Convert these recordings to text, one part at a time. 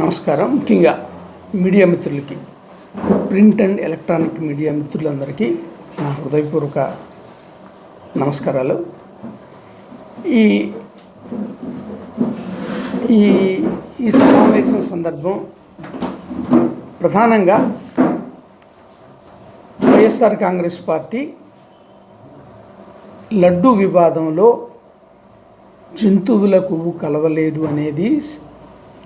నమస్కారం. ముఖ్యంగా మీడియా మిత్రులకి ప్రింట్ అండ్ ఎలక్ట్రానిక్ మీడియా మిత్రులందరికీ నా హృదయపూర్వక నమస్కారాలు. ఈ ఈ ఈ సమావేశం సందర్భం ప్రధానంగా వైఎస్ఆర్ కాంగ్రెస్ పార్టీ లడ్డు వివాదంలో జంతువుల కొవ్వు కలవలేదు అనేది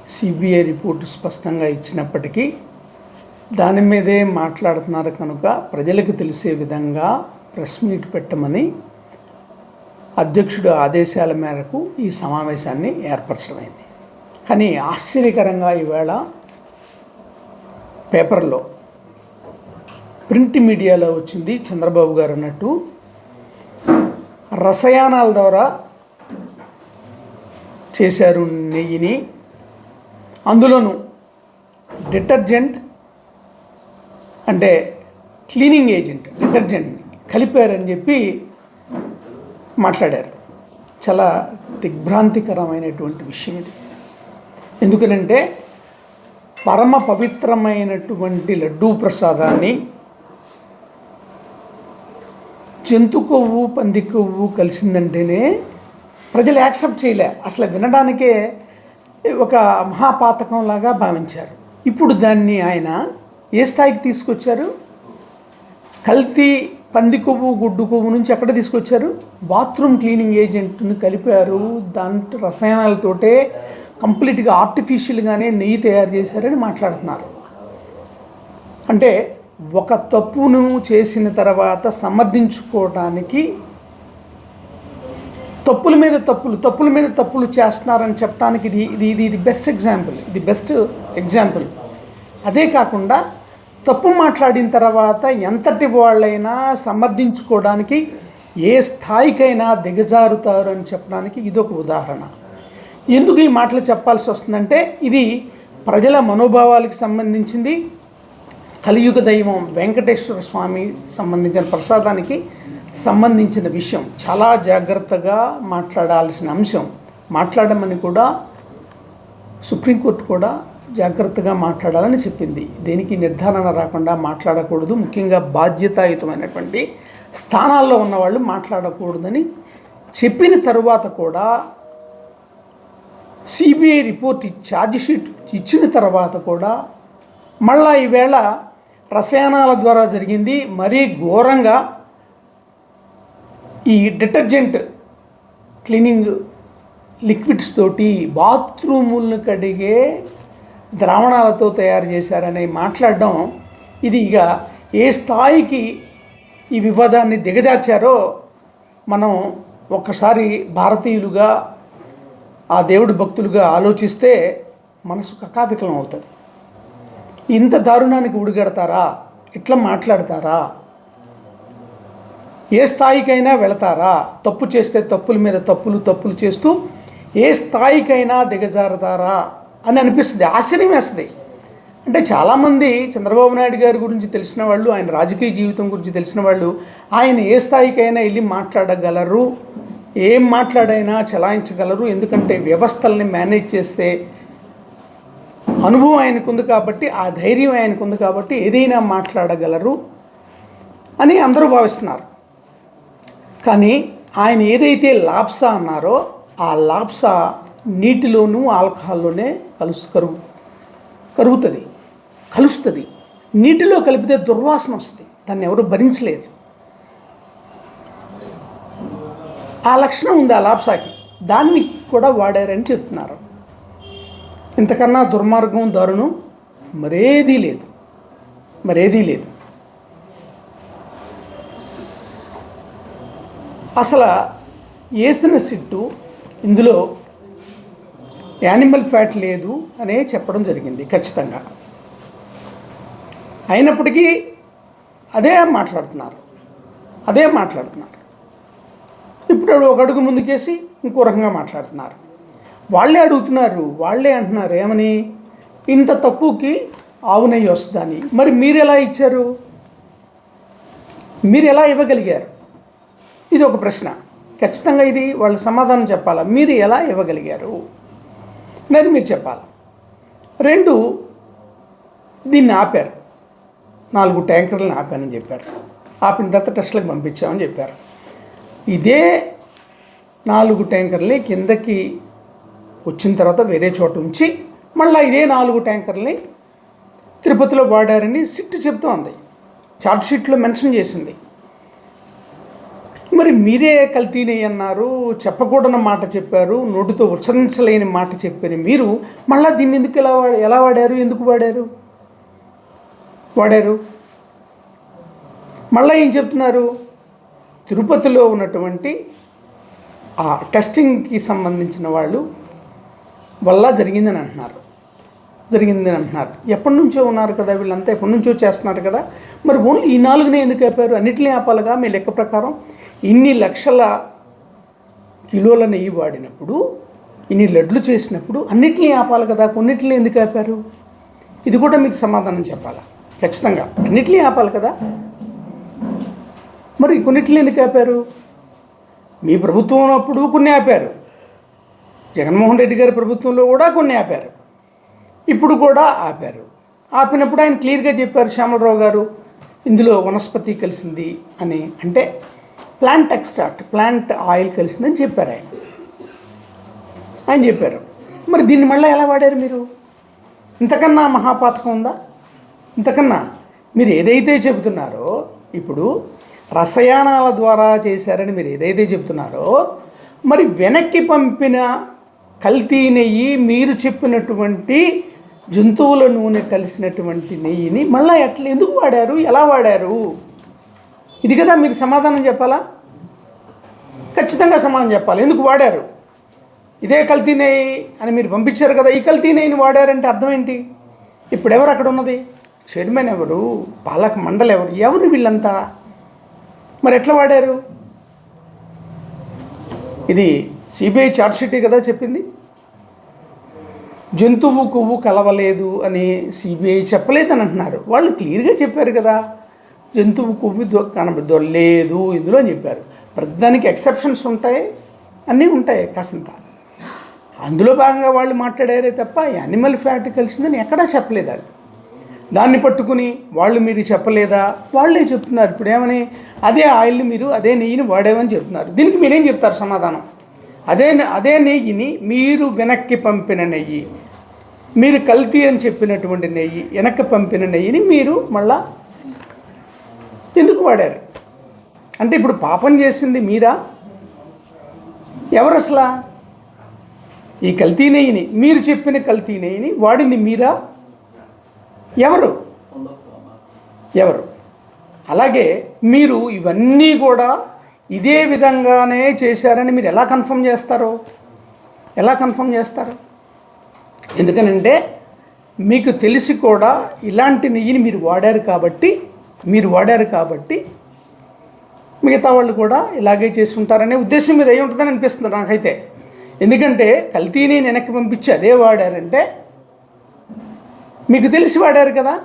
సిబిఐ రిపోర్టు స్పష్టంగా ఇచ్చినప్పటికీ దాని మీదే మాట్లాడుతున్నారు కనుక ప్రజలకు తెలిసే విధంగా ప్రెస్ మీట్ పెట్టమని అధ్యక్షుడు ఆదేశాల మేరకు ఈ సమావేశాన్ని ఏర్పరచడమైంది. కానీ ఆశ్చర్యకరంగా ఈవేళ పేపర్లో ప్రింట్ మీడియాలో వచ్చింది చంద్రబాబు గారు అన్నట్టు రసాయనాల ద్వారా చేశారు నెయ్యిని అందులోనూ డిటర్జెంట్ అంటే క్లీనింగ్ ఏజెంట్ డిటర్జెంట్ని కలిపారని చెప్పి మాట్లాడారు. చాలా దిగ్భ్రాంతికరమైనటువంటి విషయం ఇది. ఎందుకనంటే పరమ పవిత్రమైనటువంటి లడ్డూ ప్రసాదాన్ని జంతు కొవ్వు పంది కొవ్వు కలిసిందంటేనే ప్రజలు యాక్సెప్ట్ చేయలే. అసలు వినడానికే ఒక మహాపాతకంలాగా భావించారు. ఇప్పుడు దాన్ని ఆయన ఏ స్థాయికి తీసుకొచ్చారు? కల్తీ పంది కొవ్వు గుడ్డు కొవ్వు నుంచి ఎక్కడ తీసుకొచ్చారు? బాత్రూమ్ క్లీనింగ్ ఏజెంట్ని కలిపారు. దాంట్లో రసాయనాలతోటే కంప్లీట్గా ఆర్టిఫిషియల్గానే నెయ్యి తయారు చేశారని మాట్లాడుతున్నారు. అంటే ఒక తప్పును చేసిన తర్వాత సమర్థించుకోవడానికి తప్పుల మీద తప్పులు తప్పుల మీద తప్పులు చేస్తున్నారని చెప్పడానికి ఇది ఇది ఇది ఇది బెస్ట్ ఎగ్జాంపుల్ ఇది బెస్ట్ ఎగ్జాంపుల్ అదే కాకుండా తప్పు మాట్లాడిన తర్వాత ఎంతటి వాళ్ళైనా సమర్థించుకోవడానికి ఏ స్థాయికైనా దిగజారుతారు అని చెప్పడానికి ఇదొక ఉదాహరణ. ఎందుకు ఈ మాటలు చెప్పాల్సి వస్తుందంటే ఇది ప్రజల మనోభావాలకు సంబంధించింది కలియుగ దైవం వెంకటేశ్వర స్వామి సంబంధించిన ప్రసాదానికి సంబంధించిన విషయం. చాలా జాగ్రత్తగా మాట్లాడాల్సిన అంశం. మాట్లాడమని కూడా సుప్రీంకోర్టు కూడా జాగ్రత్తగా మాట్లాడాలని చెప్పింది. దేనికి నిర్ధారణ రాకుండా మాట్లాడకూడదు. ముఖ్యంగా బాధ్యతాయుతమైనటువంటి స్థానాల్లో ఉన్నవాళ్ళు మాట్లాడకూడదని చెప్పిన తరువాత కూడా సిబిఐ రిపోర్ట్ ఛార్జ్ షీట్ ఇచ్చిన తర్వాత కూడా మళ్ళా ఈవేళ రసాయనాల ద్వారా జరిగింది. మరీ ఘోరంగా ఈ డిటర్జెంట్ క్లీనింగ్ లిక్విడ్స్ తోటి బాత్రూములను కడిగే ద్రావణాలతో తయారు చేశారని మాట్లాడడం ఇది ఇక ఏ స్థాయికి ఈ వివాదాన్ని దిగజార్చారో మనం ఒక్కసారి భారతీయులుగా ఆ దేవుడి భక్తులుగా ఆలోచిస్తే మనసు కకావికలం అవుతుంది. ఇంత దారుణానికి ఉడిగడతారా? ఇట్లా మాట్లాడతారా? ఏ స్థాయికైనా వెళతారా? తప్పు చేస్తే తప్పుల మీద తప్పులు తప్పులు చేస్తూ ఏ స్థాయికైనా దిగజారుతారా? అని అనిపిస్తుంది ఆశ్చర్యం వేస్తుంది. అంటే చాలామంది చంద్రబాబు నాయుడు గారి గురించి తెలిసిన వాళ్ళు ఆయన రాజకీయ జీవితం గురించి తెలిసిన వాళ్ళు ఆయన ఏ స్థాయికైనా వెళ్ళి మాట్లాడగలరు? ఏం మాట్లాడైనా చలాయించగలరు? ఎందుకంటే వ్యవస్థల్ని మేనేజ్ చేస్తే అనుభవం ఆయనకుంది కాబట్టి ఆ ధైర్యం ఆయనకుంది కాబట్టి ఏదైనా మాట్లాడగలరు అని అందరూ భావిస్తున్నారు. కానీ ఆయన ఏదైతే లాప్సా అన్నారో ఆ లాప్సా నీటిలోనూ ఆల్కహాల్లోనే కలుసు కరుగు కరుగుతుంది కలుస్తుంది. నీటిలో కలిపితే దుర్వాసన వస్తుంది. దాన్ని ఎవరు భరించలేరు. ఆ లక్షణం ఉంది ఆ లాప్సాకి. దాన్ని కూడా వాడారని చెప్తున్నారు. ఇంతకన్నా దుర్మార్గం దారుణం మరేదీ లేదు. మరేదీ లేదు. అసలు వేసిన సిట్టు ఇందులో యానిమల్ ఫ్యాట్ లేదు అనే చెప్పడం జరిగింది ఖచ్చితంగా. అయినప్పటికీ అదే మాట్లాడుతున్నారు అదే మాట్లాడుతున్నారు. ఇప్పుడు ఒక అడుగు ముందుకేసి ఇంకో రకంగా మాట్లాడుతున్నారు. వాళ్ళే అడుగుతున్నారు వాళ్ళే అంటున్నారు ఏమని? ఇంత తక్కువకి ఆవు నెయ్యి వస్తుందని. మరి మీరు ఎలా ఇచ్చారు? మీరు ఎలా ఇవ్వగలిగారు? ఇది ఒక ప్రశ్న. ఖచ్చితంగా ఇది వాళ్ళు సమాధానం చెప్పాలా? మీరు ఎలా ఇవ్వగలిగారు? అనేది మీరు చెప్పాలి? రెండు దీన్ని ఆపారు. నాలుగు ట్యాంకర్లను ఆపానని చెప్పారు. ఆపిన తర్వాత టెస్ట్లకు పంపించామని చెప్పారు. ఇదే నాలుగు ట్యాంకర్ని కిందకి వచ్చిన తర్వాత వేరే చోట ఉంచి మళ్ళీ ఇదే నాలుగు ట్యాంకర్ని తిరుపతిలో వాడారని సిట్ చెప్తోంది చార్ట్ షీట్లో మెన్షన్ చేసింది. మరి మీరే కల్తీనే అన్నారు చెప్పకూడని మాట చెప్పారు నోటితో ఉచ్చరించలేని మాట చెప్పారు. మీరు మళ్ళీ దీన్ని ఎందుకు ఎలా వాడ ఎలా వాడారు ఎందుకు వాడారు? వాడారు? మళ్ళీ ఏం చెప్తున్నారు? తిరుపతిలో ఉన్నటువంటి ఆ టెస్టింగ్కి సంబంధించిన వాళ్ళు వల్ల జరిగిందని అంటున్నారు. జరిగిందని అంటున్నారు. ఎప్పటి నుంచో ఉన్నారు కదా వీళ్ళంతా ఎప్పటి నుంచో చేస్తున్నారు కదా. మరి ఓన్లీ ఈ నాలుగునే ఎందుకు ఆపారు? అన్నిటిని ఆపాలిగా మీ లెక్క ప్రకారం? ఇన్ని లక్షల కిలోల నెయ్యి వాడినప్పుడు ఇన్ని లడ్లు చేసినప్పుడు అన్నిటినీ ఆపాలి కదా కొన్నిటిని ఎందుకు ఆపారు? ఇది కూడా మీకు సమాధానం చెప్పాలి? ఖచ్చితంగా. అన్నిటినీ ఆపాలి కదా. మరి కొన్నిటిని ఎందుకు ఆపారు? మీ ప్రభుత్వం అప్పుడు కొన్ని ఆపారు. జగన్మోహన్ రెడ్డి గారి ప్రభుత్వంలో కూడా కొన్ని ఆపారు. ఇప్పుడు కూడా ఆపారు. ఆపినప్పుడు ఆయన క్లియర్గా చెప్పారు శ్యామలరావు గారు ఇందులో వనస్పతి కలిసింది అని. అంటే ప్లాంట్ ఎక్స్ట్రాక్ట్ ప్లాంట్ ఆయిల్ కలిసిందని చెప్పారు ఆయన. ఆయన చెప్పారు. మరి దీన్ని మళ్ళీ ఎలా వాడారు మీరు? ఇంతకన్నా మహాపాతకం ఉందా? ఇంతకన్నా. మీరు ఏదైతే చెబుతున్నారో ఇప్పుడు రసాయనాల ద్వారా చేశారని మీరు ఏదైతే చెబుతున్నారో మరి వెనక్కి పంపిన కల్తీ నెయ్యి మీరు చెప్పినటువంటి జంతువుల నూనె కలిసినటువంటి నెయ్యిని మళ్ళీ ఎట్లా ఎందుకు వాడారు? ఎలా వాడారు? ఇది కదా మీకు సమాధానం చెప్పాలా? ఖచ్చితంగా సమాధానం చెప్పాలి. ఎందుకు వాడారు? ఇదే కల్తీనేయి అని మీరు పంపించారు కదా ఈ కల్తీనేయిని వాడారంటే అర్థం ఏంటి? ఇప్పుడు ఎవరు అక్కడ ఉన్నది? చైర్మన్ ఎవరు? పాలక మండలి ఎవరు? ఎవరు వీళ్ళంతా? మరి ఎట్లా వాడారు? ఇది సిబిఐ ఛార్జ్షీటే కదా చెప్పింది? జంతువు కొవ్వు కలవలేదు అని సిబిఐ చెప్పలేదని అంటున్నారు వాళ్ళు క్లియర్గా చెప్పారు కదా. జంతువు కొవ్వు కనబడి లేదు ఇందులో అని చెప్పారు. ప్రతిదానికి ఎక్సెప్షన్స్ ఉంటాయి. అన్నీ ఉంటాయి కాసింత. అందులో భాగంగా వాళ్ళు మాట్లాడారే తప్ప యానిమల్ ఫ్యాట్ కలిసిందని ఎక్కడా చెప్పలేదు వాళ్ళు. దాన్ని పట్టుకుని వాళ్ళు మీరు చెప్పలేదా? వాళ్ళే చెప్తున్నారు. ఇప్పుడు ఏమని? అదే ఆయిల్ని మీరు అదే నెయ్యిని వాడేమని చెప్తున్నారు. దీనికి మీరేం చెప్తారు సమాధానం? అదే అదే నెయ్యిని మీరు వెనక్కి పంపిన నెయ్యి మీరు కల్తీ అని చెప్పినటువంటి నెయ్యి వెనక్కి పంపిన నెయ్యిని మీరు మళ్ళీ ఎందుకు వాడారు? అంటే ఇప్పుడు పాపం చేసింది మీరా? ఎవరు అసలా ఈ కల్తీ నెయ్యిని మీరు చెప్పిన కల్తీ నెయ్యిని వాడింది మీరా? ఎవరు? ఎవరు? అలాగే మీరు ఇవన్నీ కూడా ఇదే విధంగానే చేశారని మీరు ఎలా కన్ఫర్మ్ చేస్తారు? ఎలా కన్ఫర్మ్ చేస్తారు? ఎందుకనంటే మీకు తెలిసి కూడా ఇలాంటి నెయ్యిని మీరు వాడారు కాబట్టి మీరు వాడారు కాబట్టి మిగతా వాళ్ళు కూడా ఇలాగే చేసి ఉంటారనే ఉద్దేశం మీద అయి ఉంటుందని అనిపిస్తుంది నాకైతే. ఎందుకంటే కల్తీని వెనక్కి పంపించి అదే వాడారంటే మీకు తెలిసి వాడారు కదా?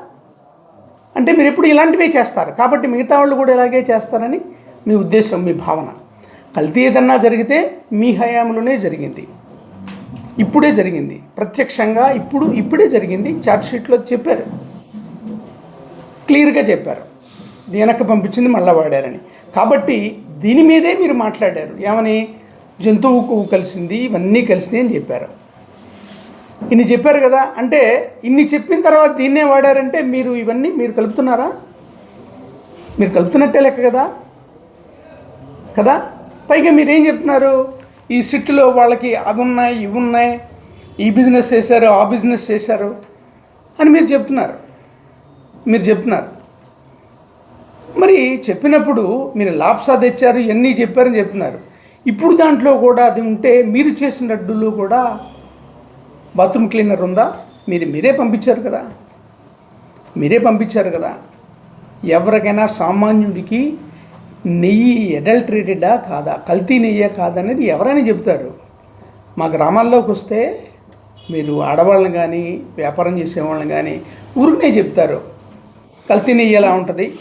అంటే మీరు ఎప్పుడు ఇలాంటివే చేస్తారు. కాబట్టి మిగతా వాళ్ళు కూడా ఇలాగే చేస్తారని మీ ఉద్దేశం మీ భావన. కల్తీ ఏదన్నా జరిగితే మీ హయాంలోనే జరిగింది. ఇప్పుడే జరిగింది. ప్రత్యక్షంగా ఇప్పుడు ఇప్పుడే జరిగింది. ఛార్జ్షీట్లో చెప్పారు. క్లియర్గా చెప్పారు. వెనక్కి పంపించింది మళ్ళా వాడారని. కాబట్టి దీని మీదే మీరు మాట్లాడారు. ఏమని? జంతువుకు కలిసింది ఇవన్నీ కలిసినాయి అని చెప్పారు. ఇన్ని చెప్పారు కదా అంటే ఇన్ని చెప్పిన తర్వాత దీన్నే వాడారంటే మీరు ఇవన్నీ మీరు కలుపుతున్నారా? మీరు కలుపుతున్నట్టే లెక్క కదా? కదా? పైగా మీరేం చెప్తున్నారు? ఈ సిట్లో వాళ్ళకి అవి ఉన్నాయి ఇవి ఉన్నాయి ఈ బిజినెస్ చేశారు ఆ బిజినెస్ చేశారు అని మీరు చెప్తున్నారు. మీరు చెప్తున్నారు. మరి చెప్పినప్పుడు మీరు లాప్సా తెచ్చారు ఇవన్నీ చెప్పారని చెప్తున్నారు. ఇప్పుడు దాంట్లో కూడా అది ఉంటే మీరు చేసిన లడ్డూలో కూడా బాత్రూమ్ క్లీనర్ ఉందా? మీరు మీరే పంపించారు కదా. మీరే పంపించారు కదా. ఎవరికైనా సామాన్యుడికి నెయ్యి అడల్టరేటెడా కాదా? కల్తీ నెయ్యే కాదనేది ఎవరైనా చెప్తారు మా గ్రామాల్లోకి వస్తే మీరు ఆడవాళ్ళని కానీ వ్యాపారం చేసేవాళ్ళని కానీ ఊరికనే చెప్తారు. కల్తీ నెయ్యి ఎలా ఉంటుంది?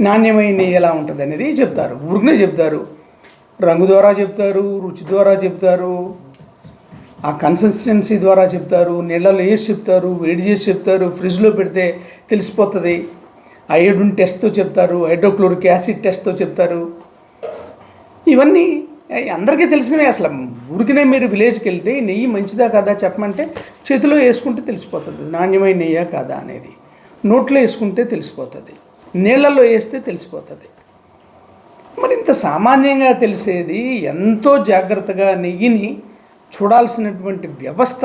నాణ్యమైన నెయ్యి ఎలా ఉంటుంది అనేది చెప్తారు. ఊరికనే చెప్తారు. రంగు ద్వారా చెప్తారు రుచి ద్వారా చెప్తారు ఆ కన్సిస్టెన్సీ ద్వారా చెప్తారు నీళ్ళలో వేసి చెప్తారు వేడి చేసి చెప్తారు ఫ్రిడ్జ్లో పెడితే తెలిసిపోతుంది. అయోడిన్ టెస్ట్తో చెప్తారు హైడ్రోక్లోరిక్ యాసిడ్ టెస్ట్తో చెప్తారు. ఇవన్నీ అందరికీ తెలిసినవే అసలు. ఊరికనే మీరు విలేజ్కి వెళ్తే నెయ్యి మంచిదా కాదా చెప్పమంటే చేతిలో వేసుకుంటే తెలిసిపోతుంది. నాణ్యమైన నెయ్యా కాదా అనేది. నోట్లో వేసుకుంటే తెలిసిపోతుంది. నీళ్ళల్లో వేస్తే తెలిసిపోతుంది. మరి ఇంత సామాన్యంగా తెలిసేది ఎంతో జాగ్రత్తగా నెయ్యిని చూడాల్సినటువంటి వ్యవస్థ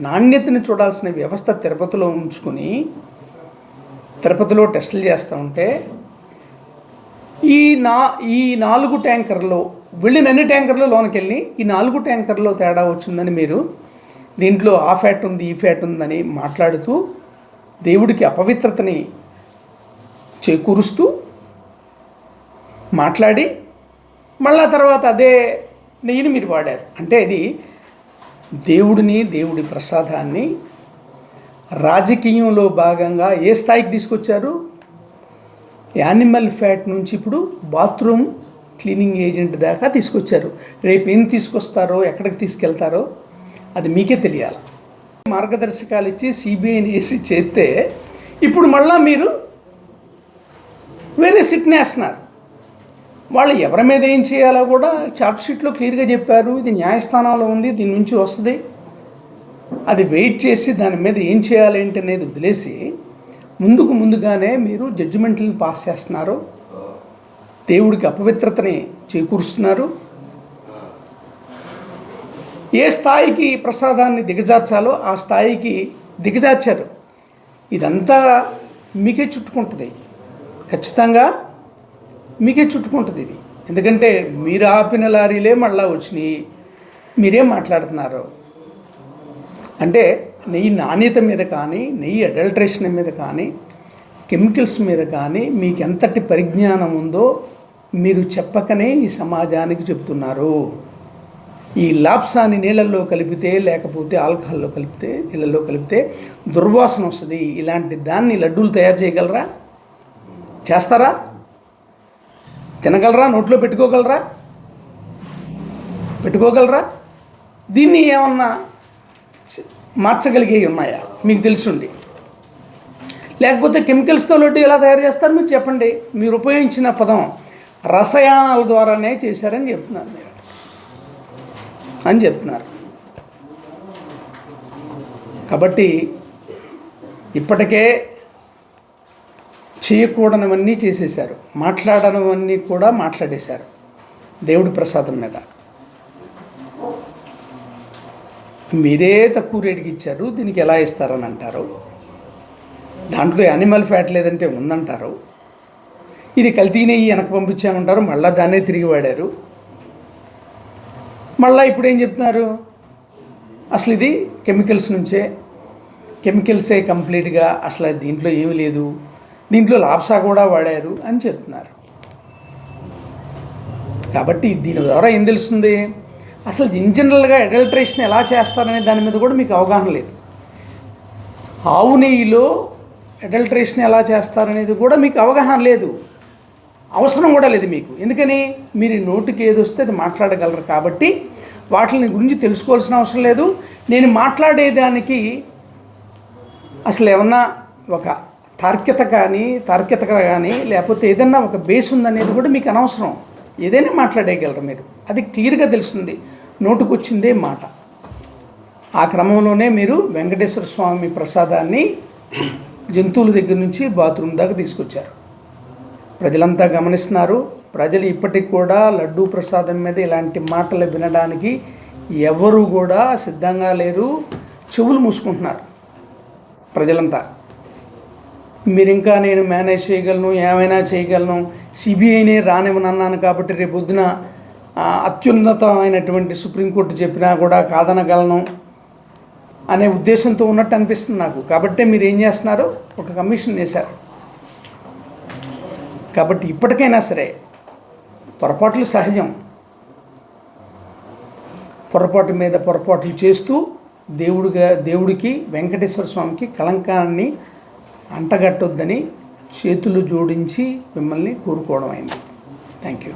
నాణ్యతని చూడాల్సిన వ్యవస్థ తిరుపతిలో ఉంచుకుని తిరుపతిలో టెస్టులు చేస్తూ ఉంటే ఈ నా ఈ నాలుగు ట్యాంకర్లో వెళ్ళిన అన్ని ట్యాంకర్లు లోనికి వెళ్ళి ఈ నాలుగు ట్యాంకర్లో తేడా వచ్చిందని మీరు దీంట్లో ఆ ఫ్యాట్ ఉంది ఈ ఫ్యాట్ ఉందని మాట్లాడుతూ దేవుడికి అపవిత్రతని చేకూరుస్తూ మాట్లాడి మళ్ళా తర్వాత అదే నెయ్యిని మీరు వాడారు. అంటే ఇది దేవుడిని దేవుడి ప్రసాదాన్ని రాజకీయంలో భాగంగా ఏ స్థాయికి తీసుకొచ్చారు? యానిమల్ ఫ్యాట్ నుంచి ఇప్పుడు బాత్రూమ్ క్లీనింగ్ ఏజెంట్ దాకా తీసుకొచ్చారు. రేపు ఏం తీసుకొస్తారో ఎక్కడికి తీసుకెళ్తారో అది మీకే తెలియాలి. మార్గదర్శకాలు ఇచ్చి సిబిఐని వేసి చేస్తే ఇప్పుడు మళ్ళీ మీరు వేరే సిట్ని వేస్తున్నారు. వాళ్ళు ఎవరి మీద ఏం చేయాలో కూడా చార్ట్ షీట్లో క్లియర్గా చెప్పారు. ఇది న్యాయస్థానంలో ఉంది దీని నుంచి వస్తుంది. అది వెయిట్ చేసి దాని మీద ఏం చేయాలి ఏంటి అనేది వదిలేసి ముందుకు ముందుగానే మీరు జడ్జిమెంట్లను పాస్ చేస్తున్నారు. దేవుడికి అపవిత్రతని చేకూరుస్తున్నారు. ఏ స్థాయికి ప్రసాదాన్ని దిగజార్చాలో ఆ స్థాయికి దిగజార్చారు. ఇదంతా మీకే చుట్టుకుంటుంది. ఖచ్చితంగా మీకే చుట్టుకుంటుంది ఇది. ఎందుకంటే మీరు ఆపిన లారీలే మళ్ళా వచ్చినాయి మీరేం మాట్లాడుతున్నారు. అంటే నెయ్యి నాణ్యత మీద కానీ నెయ్యి అడల్ట్రేషన్ మీద కానీ కెమికల్స్ మీద కానీ మీకు ఎంతటి పరిజ్ఞానం ఉందో మీరు చెప్పకనే ఈ సమాజానికి చెప్తున్నారు ఈ లాప్సాని నీళ్ళల్లో కలిపితే లేకపోతే ఆల్కహాల్లో కలిపితే నీళ్ళల్లో కలిపితే దుర్వాసన వస్తుంది. ఇలాంటి దాన్ని లడ్డూలు తయారు చేయగలరా? చేస్తారా? తినగలరా? నోట్లో పెట్టుకోగలరా? పెట్టుకోగలరా? దీన్ని ఏమన్నా మార్చగలిగేవి ఉన్నాయా? మీకు తెలుసుండి. లేకపోతే కెమికల్స్తో లడ్డు ఎలా తయారు చేస్తారు? మీరు చెప్పండి. మీరు ఉపయోగించిన పదం రసాయనాల ద్వారానే చేశారని చెప్తున్నారు మీరు. అని చెప్తున్నారు. కాబట్టి ఇప్పటికే చేయకూడనివన్నీ చేసేశారు. మాట్లాడనివన్నీ కూడా మాట్లాడేశారు. దేవుడి ప్రసాదం మీద. మీరే తక్కువ రేటుకి ఇచ్చారు దీనికి ఎలా ఇస్తారని అంటారు. దాంట్లో యానిమల్ ఫ్యాట్ లేదంటే ఉందంటారు. ఇది కల్తీ నెయ్యి వెనక పంపించామంటారు మళ్ళీ దాన్నే తిరిగి వాడారు. మళ్ళీ ఇప్పుడు ఏం చెప్తున్నారు? అసలు ఇది కెమికల్స్ నుంచే. కెమికల్సే కంప్లీట్గా అసలు దీంట్లో ఏమీ లేదు. దీంట్లో లాప్సా కూడా వాడారు అని చెప్తున్నారు. కాబట్టి దీని ద్వారా ఏం తెలుస్తుంది? అసలు ఇన్ జనరల్గా అడల్ట్రేషన్ ఎలా చేస్తారనే దాని మీద కూడా మీకు అవగాహన లేదు. ఆవు నెయ్యిలో అడల్ట్రేషన్ ఎలా చేస్తారనేది కూడా మీకు అవగాహన లేదు. అవసరం కూడా లేదు మీకు. ఎందుకని? మీరు నోటికి ఏది వస్తే అది మాట్లాడగలరు కాబట్టి వాటిని గురించి తెలుసుకోవాల్సిన అవసరం లేదు. నేను మాట్లాడేదానికి అసలు ఏమన్నా ఒక తార్కిత కానీ తార్క్యత కానీ లేకపోతే ఏదన్నా ఒక బేస్ ఉందనేది కూడా మీకు అనవసరం. ఏదైనా మాట్లాడేయగలరు మీరు. అది క్లియర్గా తెలుస్తుంది. నోటుకొచ్చిందే మాట. ఆ క్రమంలోనే మీరు వెంకటేశ్వర స్వామి ప్రసాదాన్ని జంతువుల దగ్గర నుంచి బాత్రూమ్ దాకా తీసుకొచ్చారు. ప్రజలంతా గమనిస్తున్నారు. ప్రజలు ఇప్పటికి కూడా లడ్డూ ప్రసాదం మీద ఇలాంటి మాటలు వినడానికి ఎవరు కూడా సిద్ధంగా లేరు. చెవులు మూసుకుంటున్నారు ప్రజలంతా. మీరు ఇంకా నేను మేనేజ్ చేయగలను ఏమైనా చేయగలను సిబిఐనే రానివ్వనన్నాను కాబట్టి రేపు పొద్దున అత్యున్నతమైనటువంటి సుప్రీంకోర్టు చెప్పినా కూడా కాదనగలను అనే ఉద్దేశంతో ఉన్నట్టు అనిపిస్తుంది నాకు. కాబట్టే మీరు ఏం చేస్తున్నారు? ఒక కమిషన్ వేశారు. కాబట్టి ఇప్పటికైనా సరే పొరపాట్లు సహజం. పొరపాటు మీద పొరపాట్లు చేస్తూ దేవుడిగా దేవుడికి వెంకటేశ్వర స్వామికి కలంకాన్ని అంటగట్టొద్దని చేతులు జోడించి మిమ్మల్ని కోరుకోవడం అయింది. Thank you